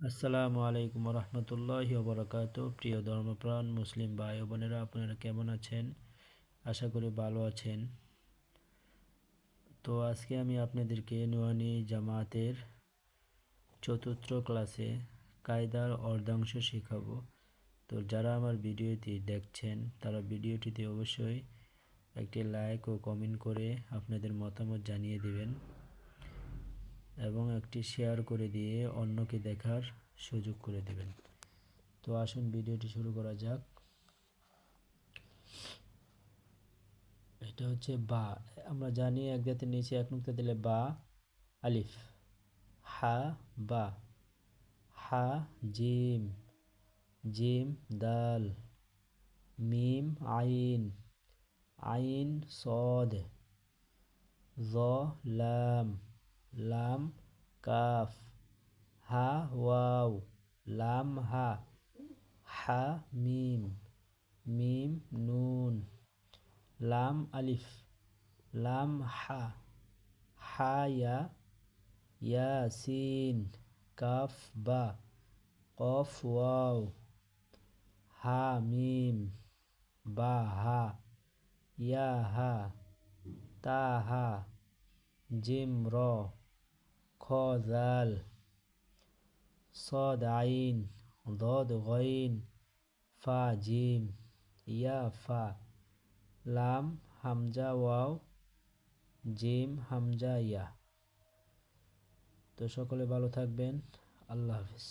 আসসালামু আলাইকুম রহমতুল্লাহ বরকাত প্রিয় ধর্মপ্রাণ মুসলিম ভাই বোনেরা, আপনারা কেমন আছেন? আশা করি ভালো আছেন। তো আজকে আমি আপনাদেরকে নুয়ানি জামাতের চতুর্থ ক্লাসে কায়দার অর্ধাংশ শেখাবো। তো যারা আমার ভিডিওটি দেখছেন, তারা ভিডিওটিতে অবশ্যই একটি লাইক ও কমেন্ট করে আপনাদের মতামত জানিয়ে দেবেন। এবং একটি শেয়ার করে দিয়ে অন্যকে দেখার সুযোগ করে দেবেন। তো আসুন ভিডিওটি শুরু করা যাক। এটা হচ্ছে বা। আমরা জানি এক জাতের নিচে এক নুক্তা দিলে বা, আলিফ। হা, বা। হা, জিম। জিম, দাল। মিম, আইন। আইন, সদ। জ, লাম। কাফ হা ওয়াও লাম হা হা মিম মিম নুন লাম আলিফ লাম হা হা ইয়া ইয়া সিন কাফ বা কফ ওয়াও হা মিম বা হা ইয়া হা তা হা জিম র খ জাল صاد عين ضاد غين ফা জিম ইয়া ফা লাম হামজা ওয়াও জিম হামজা ইয়া তো সকলে ভালো থাকবেন আল্লাহ হাফিজ